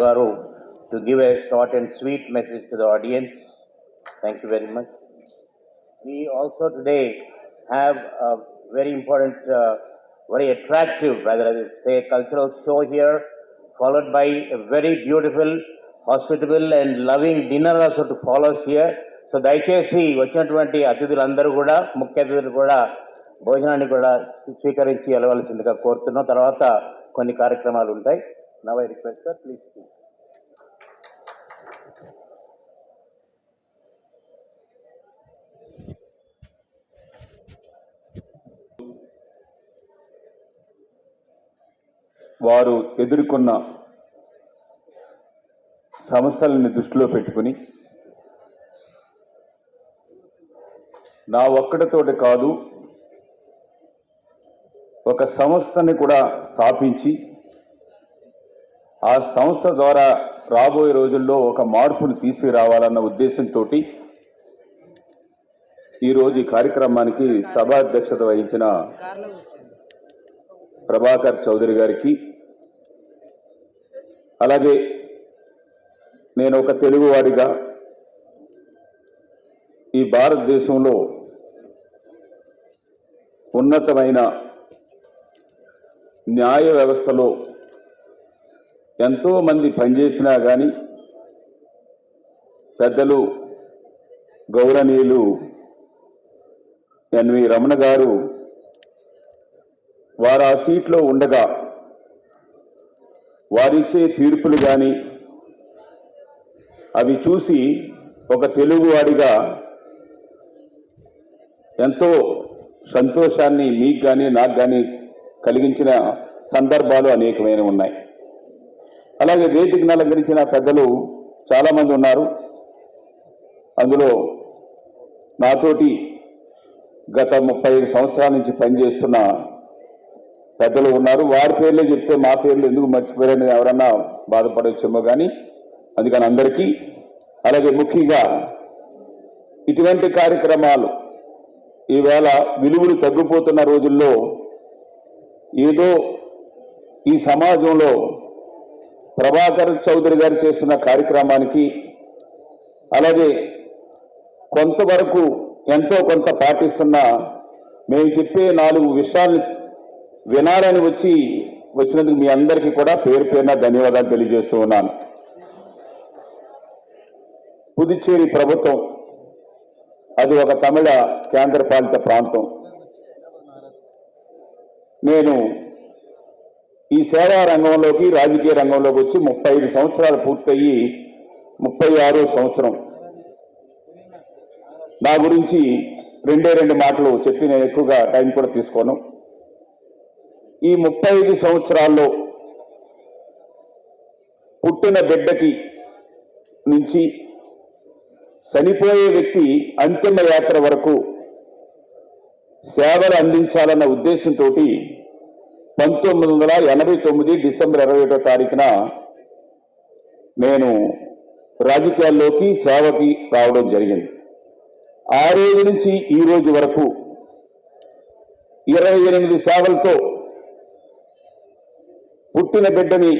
గారు to give a short and sweet message to the audience thank you very much we also today have very important very attractive weather say cultural show here followed by very beautiful hospitable and loving loving dinner also to follow so దయచేసి వచ్చినటువంటి అతిథులందరూ కూడా ముఖ్య అతిథులు కూడా భోజనాన్ని కూడా స్వీకరించి వెళ్ళవలసిందిగా కోరుతున్నాం తర్వాత కొన్ని కార్యక్రమాలు ఉంటాయి Now I request sir, please please వారు ఎదుర్కొన్న సమస్యలని దృష్టిలో పెట్టుకుని నా ఒక్కడితోటి కాదు ఒక సంస్థని కూడా స్థాపించి ఆ సంస్థ ద్వారా రాబోయే రోజుల్లో ఒక మార్పును తీసుకురావాలన్న ఉద్దేశంతో ఈరోజు ఈ కార్యక్రమానికి సభాధ్యక్షత వహించిన ప్రభాకర్ చౌదరి గారికి అలాగే నేను ఒక తెలుగువాడిగా ఈ భారతదేశంలో ఉన్నతమైన న్యాయ వ్యవస్థలో ఎంతో మంది పనిచేసినా కానీ పెద్దలు గౌరవనీయులు ఎన్వి రమణ గారు వారు ఆ సీట్లో ఉండగా వారిచ్చే తీర్పులు కానీ అవి చూసి ఒక తెలుగువాడిగా ఎంతో సంతోషాన్ని మీకు కానీ నాకు కానీ కలిగించిన సందర్భాలు అనేకమైన ఉన్నాయి. అలాగే వేదికను అలంకరించిన పెద్దలు చాలామంది ఉన్నారు. అందులో నాతోటి గత ముప్పై ఐదు సంవత్సరాల నుంచి పనిచేస్తున్న పెద్దలు ఉన్నారు. వారి పేర్లే చెప్తే మా పేర్లు ఎందుకు మర్చిపోయారని ఎవరన్నా బాధపడవచ్చేమో కానీ అందుకని అందరికీ అలాగే ముఖ్యంగా ఇటువంటి కార్యక్రమాలు ఈవేళ విలువలు తగ్గిపోతున్న రోజుల్లో ఏదో ఈ సమాజంలో ప్రభాకర్ చౌదరి గారు చేస్తున్న కార్యక్రమానికి అలాగే కొంతవరకు ఎంతో కొంత పాటిస్తున్న మేము చెప్పే నాలుగు విషయాలు వినాలని వచ్చి వచ్చినందుకు మీ అందరికీ కూడా పేరు పేరున ధన్యవాదాలు తెలియజేస్తూ ఉన్నాను. పుదుచ్చేరి ప్రభుత్వం అది ఒక తమిళ కేంద్రపాలిత ప్రాంతం. నేను ఈ సేవా రంగంలోకి రాజకీయ రంగంలోకి వచ్చి ముప్పై ఐదు సంవత్సరాలు పూర్తయ్యి ముప్పై ఆరో సంవత్సరం. నా గురించి రెండే రెండు మాటలు చెప్పి నేను ఎక్కువగా టైం కూడా తీసుకోను. ఈ ముప్పై ఐదు సంవత్సరాల్లో పుట్టిన బిడ్డకి నుంచి చనిపోయే వ్యక్తి అంతిమ యాత్ర వరకు సేవలు అందించాలన్న ఉద్దేశంతో పంతొమ్మిది వందల ఎనభై తొమ్మిది డిసెంబర్ ఇరవై ఒకటో తారీఖున నేను రాజకీయాల్లోకి సేవకి రావడం జరిగింది. ఆ రోజు నుంచి ఈ రోజు వరకు ఇరవై ఎనిమిది సేవలతో పుట్టిన బిడ్డని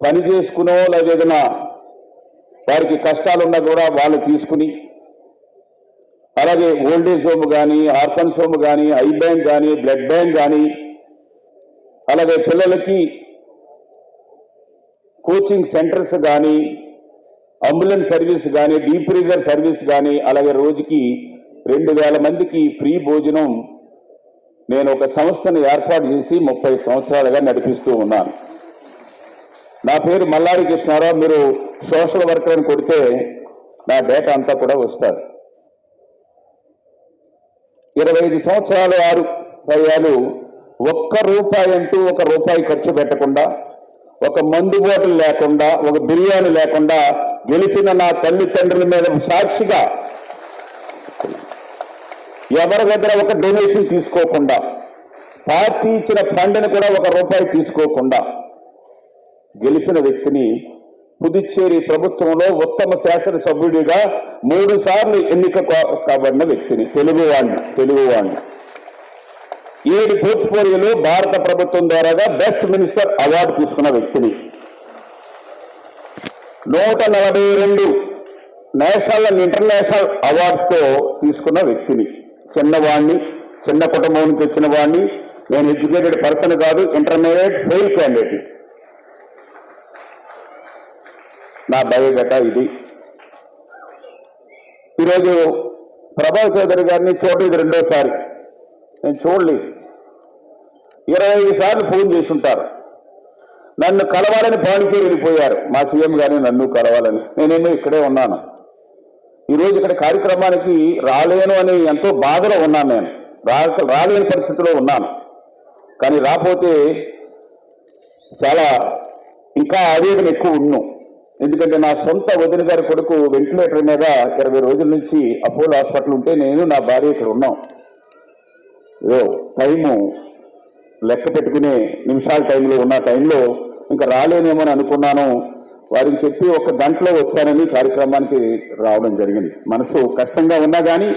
పని చేసుకునో లేదా ఏదైనా వారికి కష్టాలున్నా కూడా వాళ్ళు తీసుకుని అలాగే ఓల్డేజ్ హోమ్ కానీ ఆర్ఫన్స్ హోమ్ కానీ ఐ బ్యాంక్ కానీ బ్లడ్ బ్యాంక్ కానీ అలాగే పిల్లలకి కోచింగ్ సెంటర్స్ కానీ అంబులెన్స్ సర్వీస్ కానీ డీప్ ఫ్రీజర్ సర్వీస్ కానీ అలాగే రోజుకి రెండు వేల మందికి ఫ్రీ భోజనం నేను ఒక సంస్థను ఏర్పాటు చేసి ముప్పై సంవత్సరాలుగా నడిపిస్తూ ఉన్నాను. నా పేరు మల్లారి కృష్ణారావు. మీరు సోషల్ వర్కర్ అని కొడితే నా డేటా అంతా కూడా వస్తారు ఇరవై ఐదు సంవత్సరాలు ఆరు పర్యాలు ఒక్క రూపాయి అంటూ ఒక రూపాయి ఖర్చు పెట్టకుండా ఒక మందు బాటిల్ లేకుండా ఒక బిర్యానీ లేకుండా గెలిచిన నా తల్లిదండ్రుల మీద సాక్షిగా ఎవరి దగ్గర ఒక డొనేషన్ తీసుకోకుండా పార్టీ ఇచ్చిన ఫండ్ని కూడా ఒక రూపాయి తీసుకోకుండా గెలిచిన వ్యక్తిని పుదుచ్చేరి ప్రభుత్వంలో ఉత్తమ శాసనసభ్యుడిగా మూడు సార్లు ఎన్నిక కాబడిన వ్యక్తిని తెలుగువాణ్ణి తెలుగువాణ్ణి. ఏడు పోర్ట్ఫోలియోలో భారత ప్రభుత్వం ద్వారాగా బెస్ట్ మినిస్టర్ అవార్డు తీసుకున్న వ్యక్తిని. నూట నలభై రెండు నేషనల్ అండ్ ఇంటర్నేషనల్ అవార్డ్స్తో తీసుకున్న వ్యక్తిని. చిన్నవాడిని చిన్న కుటుంబం నుంచి వచ్చిన వాడిని నేను ఎడ్యుకేటెడ్ పర్సన్ కాదు ఇంటర్మీడియట్ ఫెయిల్ క్యాండిడేట్. నా బయోడేటా ఇది. ఈరోజు ప్రభా చౌదరి గారిని చూడలేదు రెండోసారి. నేను చూడలేదు. ఇరవై ఐదు సార్లు ఫోన్ చేసి ఉంటారు నన్ను కలవాలని పాండిచేరి వెళ్ళిపోయారు. మా సీఎం గారిని నన్ను కలవాలని. నేనేమో ఇక్కడే ఉన్నాను. ఈరోజు ఇక్కడ కార్యక్రమానికి రాలేను అని ఎంతో బాధలో ఉన్నాను నేను. రా రాలేని పరిస్థితిలో ఉన్నాను. కానీ రాకపోతే చాలా ఇంకా ఆవేదన ఎక్కువ ఉన్నాం. ఎందుకంటే నా సొంత వదిన గారి కొడుకు వెంటిలేటర్ మీద ఇరవై రోజుల నుంచి అపోలో హాస్పిటల్ ఉంటే నేను నా భార్య ఇక్కడ ఉన్నాం. టైము లెక్క పెట్టుకునే నిమిషాల టైంలో ఉన్న టైంలో ఇంకా రాలేనేమో అని అనుకున్నాను. వారికి చెప్పి ఒక గంటలో వచ్చానని కార్యక్రమానికి రావడం జరిగింది. మనసు కష్టంగా ఉన్నా కానీ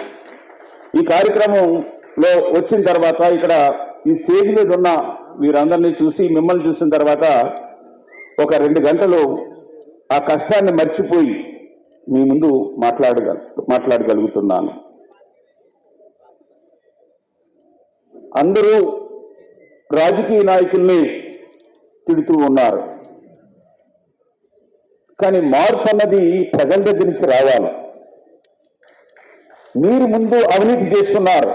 ఈ కార్యక్రమంలో వచ్చిన తర్వాత ఇక్కడ ఈ స్టేజ్ మీద ఉన్న వీరందరినీ చూసి మిమ్మల్ని చూసిన తర్వాత ఒక రెండు గంటలు ఆ కష్టాన్ని మర్చిపోయి మీ ముందు మాట్లాడగల మాట్లాడగలుగుతున్నాను. అందరూ రాజకీయ నాయకుల్ని తిడుతూ ఉన్నారు. కానీ మార్పు అన్నది ప్రజల దగ్గర నుంచి రావాలి. మీరు ముందు అవినీతి చేస్తున్నారు.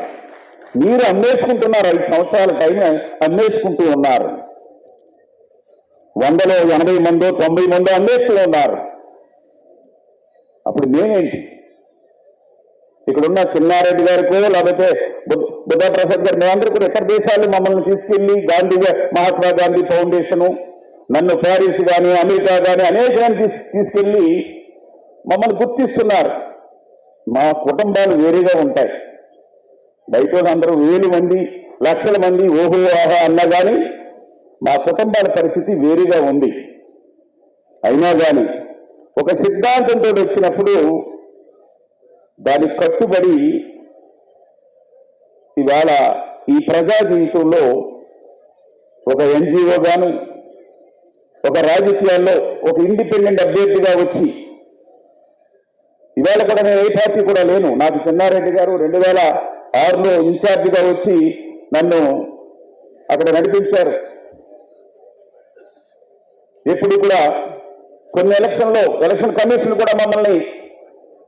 మీరు అమ్మేసుకుంటున్నారు. ఐదు సంవత్సరాల టైం అమ్మేసుకుంటూ ఉన్నారు. వందలో ఎనభై మందో తొంభై మందో అమ్మేస్తూ ఉన్నారు. అప్పుడు మేమేంటి? ఇక్కడున్న చిన్నారెడ్డి గారికో లేకపోతే బుద్ధ- బుద్ధా ప్రసాద్ గారు మేమందరూ కూడా ఇతర దేశాలు మమ్మల్ని తీసుకెళ్ళి గాంధీ మహాత్మా గాంధీ ఫౌండేషను నన్ను ప్యారిస్ కానీ అమెరికా కానీ అనేక తీస్ తీసుకెళ్ళి మమ్మల్ని గుర్తిస్తున్నారు. మా కుటుంబాలు వేరేగా ఉంటాయి. బయట అందరూ వేలు మంది లక్షల మంది ఓహో ఆహా అన్నా కానీ మా కుటుంబాల పరిస్థితి వేరుగా ఉంది. అయినా కానీ ఒక సిద్ధాంతంతో వచ్చినప్పుడు దానికి కట్టుబడి ఇవాళ ఈ ప్రజా జీవితంలో ఒక ఎన్జిఓ గాను ఒక రాజకీయాల్లో ఒక ఇండిపెండెంట్ అభ్యర్థిగా వచ్చి ఇవాళ కూడా నేను ఏ పార్టీ కూడా లేను. నాకు చిన్నారెడ్డి గారు రెండు వేల ఆరులో ఇన్ఛార్జిగా వచ్చి నన్ను అక్కడ నడిపించారు. ఎప్పుడు కూడా కొన్ని ఎలక్షన్లో ఎలక్షన్ కమిషన్ కూడా మమ్మల్ని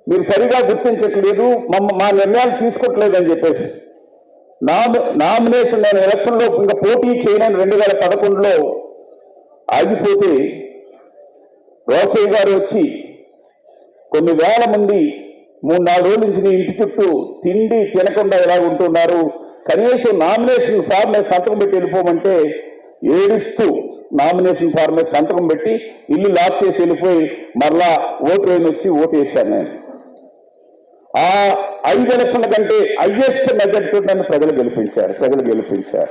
మీరు సరిగా గుర్తించట్లేదు మమ్మ మా నిర్ణయాలు తీసుకోవట్లేదు అని చెప్పేసి నామినేషన్ నేను ఎలక్షన్లో ఇంకా పోటీ చేయనని రెండు వేల పదకొండులో ఆగిపోతే రోసయ్య గారు వచ్చి కొన్ని వేల మంది మూడు నాలుగు రోజుల నుంచి ఇంటి చుట్టూ తిండి తినకుండా ఎలా ఉంటున్నారు? కనీసం నామినేషన్ ఫామ్ మీద సంతకం పెట్టి వెళ్ళిపోమంటే ఏడుస్తూ నామినేషన్ ఫామ్ మీద సంతకం పెట్టి ఇల్లు లాక్ చేసి వెళ్ళిపోయి మరలా ఓటు వచ్చి ఓటు వేశాను నేను. ఆ ఐదు ఎలక్షన్ల కంటే హైయెస్ట్ మెజార్టీ నన్ను ప్రజలు గెలిపించారు ప్రజలు గెలిపించారు.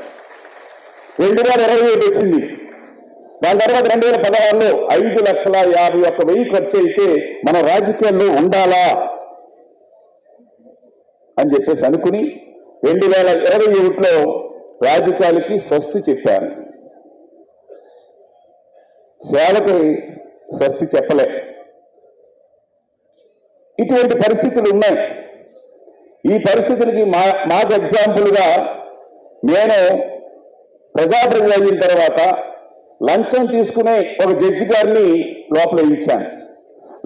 రెండు వేల ఇరవై ఏడు వచ్చింది. దాని తర్వాత రెండు వేల పదహారులో ఐదు లక్షల యాభై ఒక్క వెయ్యి ఖర్చు అయితే మన రాజకీయాల్లో ఉండాలా అని చెప్పేసి అనుకుని రెండు వేల ఇరవై ఒకటిలో రాజకీయాలకి స్వస్తి చెప్పాను. సేవకి స్వస్తి చెప్పలే. ఇటువంటి పరిస్థితులు ఉన్నాయి. ఈ పరిస్థితులకి మా మాకు ఎగ్జాంపుల్గా నేను ప్రజాప్రతి అయిన తర్వాత లంచం తీసుకునే ఒక జడ్జి గారిని లోపల ఇచ్చాను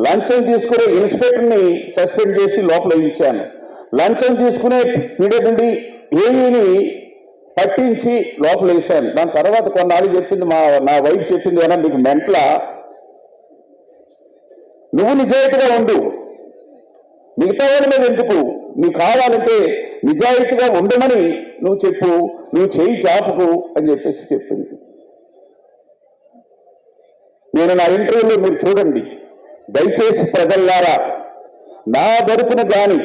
లంచం తీసుకునే ఇన్స్పెక్టర్ని సస్పెండ్ చేసి లోపల ఇచ్చాను లంచం తీసుకునే పీడబ్ల్యూడి ఏఈని పట్టించి లోపల వేశాను. దాని తర్వాత కొన్నాళ్ళు చెప్పింది మా నా వైఫ్ చెప్పింది ఏమన్నా మీకు మెంట్ల? నువ్వు నిజాయితీగా ఉండు. మిగతా వాళ్ళ మీద ఎందుకు? నీకు కావాలంటే నిజాయితీగా ఉండమని నువ్వు చెప్పు నువ్వు చేయి చాపుకు అని చెప్పేసి చెప్పింది. నేను నా ఇంటర్వ్యూలో మీరు చూడండి. దయచేసి ప్రజల్లారా నా తరపున గాని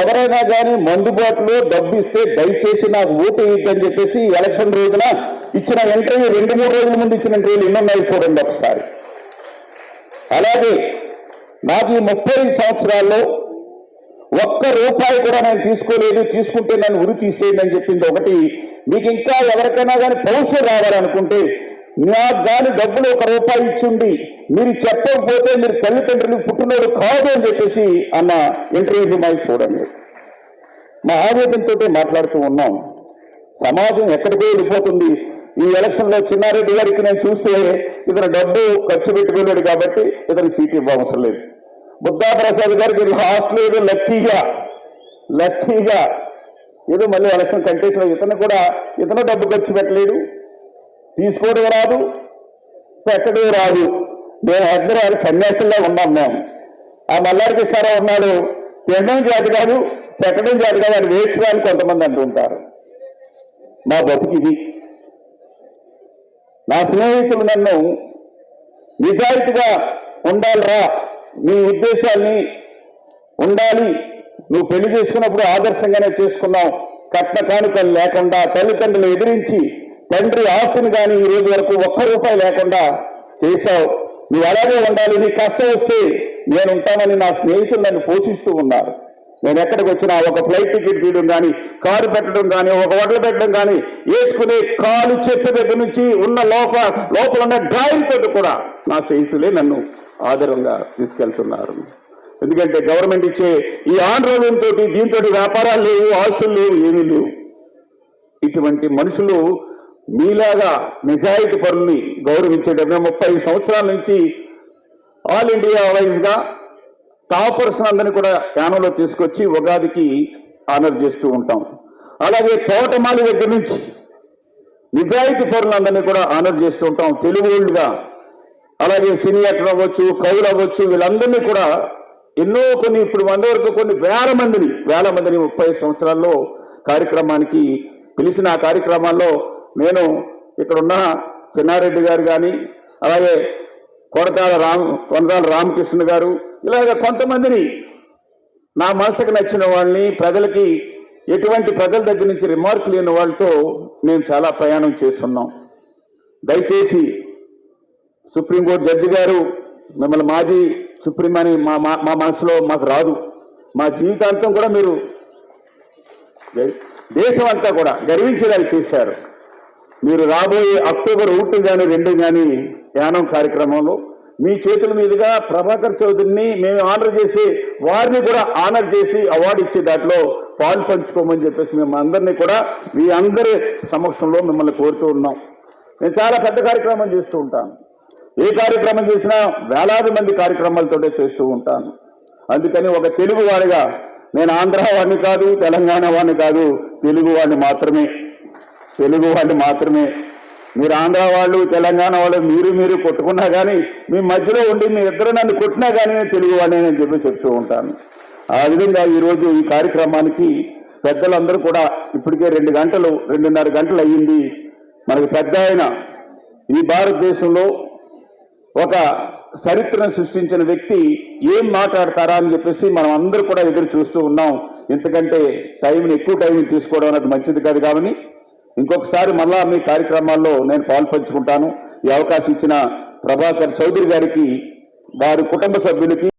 ఎవరైనా కానీ మందుబాటులో డబ్బు ఇస్తే దయచేసి నాకు ఓటు ఇద్దని చెప్పేసి ఎలక్షన్ రోజున ఇచ్చిన ఇంటర్వ్యూ రెండు మూడు రోజుల ముందు ఇచ్చిన ఇంటర్వ్యూలు ఎన్నున్నాయి చూడండి ఒకసారి. అలాగే నాకు ఈ ముప్పై సంవత్సరాల్లో ఒక్క రూపాయి కూడా నేను తీసుకోలేదు తీసుకుంటే నన్ను ఉరి తీసేయండి అని చెప్పింది ఒకటి. మీకు ఇంకా ఎవరికైనా కానీ పౌరుషం రావాలనుకుంటే నాకు కానీ డబ్బులు ఒక రూపాయి ఇచ్చిండి. మీరు చెప్పకపోతే మీరు తల్లిదండ్రులు పుట్టినోడు కాదు అని చెప్పేసి అన్న ఇంటర్వ్యూ మాకు చూడండి. మా ఆవేదనతో మాట్లాడుతూ ఉన్నాం. సమాజం ఎక్కడికో వెళ్ళిపోతుంది. ఈ ఎలక్షన్లో చిన్నారెడ్డి గారికి నేను చూస్తే ఇతను డబ్బు ఖర్చు పెట్టుకున్నాడు కాబట్టి ఇతను సీట్ ఇవ్వవసరం లేదు. బుద్ధా ప్రసాద్ గారికి లాస్ట్ లేదు లక్కీగా లక్కీగా ఏదో మళ్ళీ ఎలక్షన్ కంటెస్ట్ ఇతను కూడా ఇతను డబ్బు ఖర్చు పెట్టలేడు తీసుకోవడం రాదు పెట్టడం రాదు. మేము హైదరాబాద్ సన్యాసంలో ఉన్నాం మేము. ఆ మల్లారికి ఇస్తారా ఉన్నాడు? తినడం జాతి కాదు పెట్టడం జాతి కాదు అని వేసుకోవాలని కొంతమంది అంటుంటారు మా బతుకిది నా స్నేహితులు నన్ను నిజాయితీగా ఉండాలిరా. నీ ఉద్దేశాల్ని ఉండాలి. నువ్వు పెళ్ళి చేసుకున్నప్పుడు ఆదర్శంగానే చేసుకున్నావు. కట్న కానుకలు లేకుండా తల్లిదండ్రులు ఎదిరించి తండ్రి ఆస్తిని కానీ ఈ రోజు వరకు ఒక్క రూపాయి లేకుండా చేశావు. నువ్వు అలాగే ఉండాలి. నీ కష్టం వస్తే నేను ఉంటానని నా స్నేహితులు నన్ను పోషిస్తూ ఉన్నారు. నేను ఎక్కడికి వచ్చినా ఒక ఫ్లైట్ టికెట్ తీయడం కానీ కారు పెట్టడం కానీ ఒక వడ్లు పెట్టడం కానీ వేసుకునే కాలు చెప్పు దగ్గర నుంచి ఉన్న లోప లోపల ఉన్న డ్రాయింగ్ తోటి కూడా నా స్నేహితులే నన్ను ఆదరంగా తీసుకెళ్తున్నారు. ఎందుకంటే గవర్నమెంట్ ఇచ్చే ఈ ఆందోళన తోటి దీంతో వ్యాపారాలు లేవు ఆస్తులు లేవు ఏమీ లేవు. ఇటువంటి మనుషులు మీలాగా నిజాయితీ పరుల్ని గౌరవించేటప్పుడు ముప్పై సంవత్సరాల నుంచి ఆల్ ఇండియా వైజ్గా టాపర్స్ అందరినీ కూడా యానంలో తీసుకొచ్చి ఉగాదికి ఆనర్ చేస్తూ ఉంటాం. అలాగే తోటమాలి దగ్గర నుంచి నిజాయితీ పౌరులందరినీ కూడా ఆనర్ చేస్తూ ఉంటాం. తెలుగుగా అలాగే సినీ యాక్టర్ అవ్వచ్చు కవులు అవ్వచ్చు వీళ్ళందరినీ కూడా ఎన్నో కొన్ని ఇప్పుడు వంద వరకు కొన్ని వేల మందిని వేల మందిని ముప్పై సంవత్సరాల్లో కార్యక్రమానికి పిలిచిన ఆ కార్యక్రమాల్లో నేను ఇక్కడ ఉన్న చిన్నారెడ్డి గారు కానీ అలాగే కొడతాల రామ్ కొనతాల రామకృష్ణ గారు ఇలాగ కొంతమందిని నా మనసుకు నచ్చిన వాళ్ళని ప్రజలకి ఎటువంటి ప్రజల దగ్గర నుంచి రిమార్క్ లేని వాళ్ళతో మేము చాలా ప్రయాణం చేస్తున్నాం. దయచేసి సుప్రీంకోర్టు జడ్జి గారు మిమ్మల్ని మాజీ సుప్రీం అని మా మా మా మనసులో మాకు రాదు. మా జీవితాంతం కూడా మీరు దేశం అంతా కూడా గర్వించేలాగా చేశారు. మీరు రాబోయే అక్టోబర్ ఒకటి కానీ రెండు కానీ యానం కార్యక్రమంలో మీ చేతుల మీదుగా ప్రభాకర్ చౌదరిని మేము ఆనర్ చేసి వారిని కూడా ఆనర్ చేసి అవార్డు ఇచ్చే దాంట్లో పాలు పంచుకోమని చెప్పేసి మేము అందరినీ కూడా మీ అందరి సమక్షంలో మిమ్మల్ని కోరుతూ ఉన్నాం. నేను చాలా పెద్ద కార్యక్రమం చేస్తూ ఉంటాను. ఏ కార్యక్రమం చేసినా వేలాది మంది కార్యక్రమాలతోటే చేస్తూ ఉంటాను. అందుకని ఒక తెలుగు వాడిగా నేను ఆంధ్ర వాడిని కాదు తెలంగాణ వాడిని కాదు తెలుగు వాడిని మాత్రమే. తెలుగు వాడిని మాత్రమే. మీరు ఆంధ్ర వాళ్ళు తెలంగాణ వాళ్ళు మీరు మీరు కొట్టుకున్నా కానీ మీ మధ్యలో ఉండి మీ ఇద్దరు నన్ను కొట్టినా కానీ నేను తెలుగు వాడిని అని చెప్పి చెప్తూ ఉంటాను. ఆ విధంగా ఈరోజు ఈ కార్యక్రమానికి పెద్దలందరూ కూడా ఇప్పటికే రెండు గంటలు రెండున్నర గంటలు అయ్యింది. మనకి పెద్ద ఆయన ఈ భారతదేశంలో ఒక చరిత్రను సృష్టించిన వ్యక్తి ఏం మాట్లాడతారా అని చెప్పేసి మనం అందరూ కూడా ఎదురు చూస్తూ ఉన్నాం. ఎందుకంటే టైంని ఎక్కువ టైం తీసుకోవడం అనేది మంచిది కాదు కాబట్టి ఇంకొకసారి మళ్ళా మీ కార్యక్రమాల్లో నేను పాల్పంచుకుంటాను ఈ అవకాశం ఇచ్చిన ప్రభాకర్ చౌదరి గారికి వారి కుటుంబ సభ్యులకి